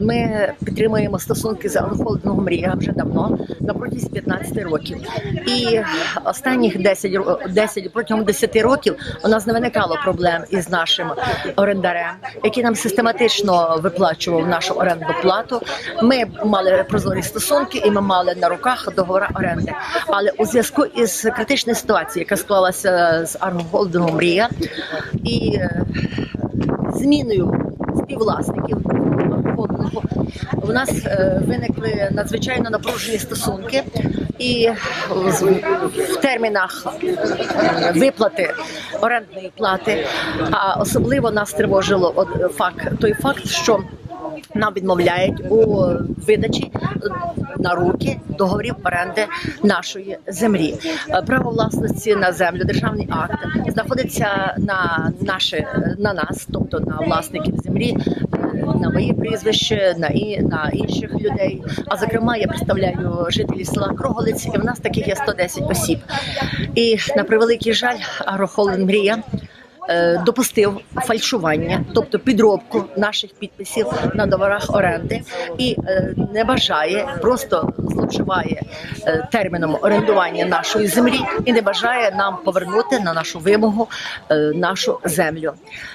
Ми підтримуємо стосунки з агрохолдингом Мрія вже давно на протязі 15 років. І останніх 10, ро- 10 протягом 10 років у нас не виникало проблем із нашим орендарем, який нам систематично виплачував нашу орендну плату. Ми мали прозорі стосунки, і ми мали на руках договори оренди. Але у зв'язку із критичною ситуацією, яка склалася з агрохолдингом Мрія, і е, зміною співвласників нас е, виникли надзвичайно напружені стосунки, і в термінах е, виплати орендної плати. А особливо нас тривожило факт той факт, що нам відмовляють у видачі на руки договорів оренди нашої землі. Право власності на землю, державний акт знаходиться на наше на нас, тобто на власників землі, на моє прізвище, на і на інших людей. А зокрема, я представляю жителів села Кроголиць, і в нас таких є 110 осіб. І на превеликий жаль, агрохолдинг мрія допустив фальшування, тобто підробку наших підписів на договорах оренди, і е, не бажає, просто зловживає е, терміном орендування нашої землі і не бажає нам повернути на нашу вимогу е, нашу землю.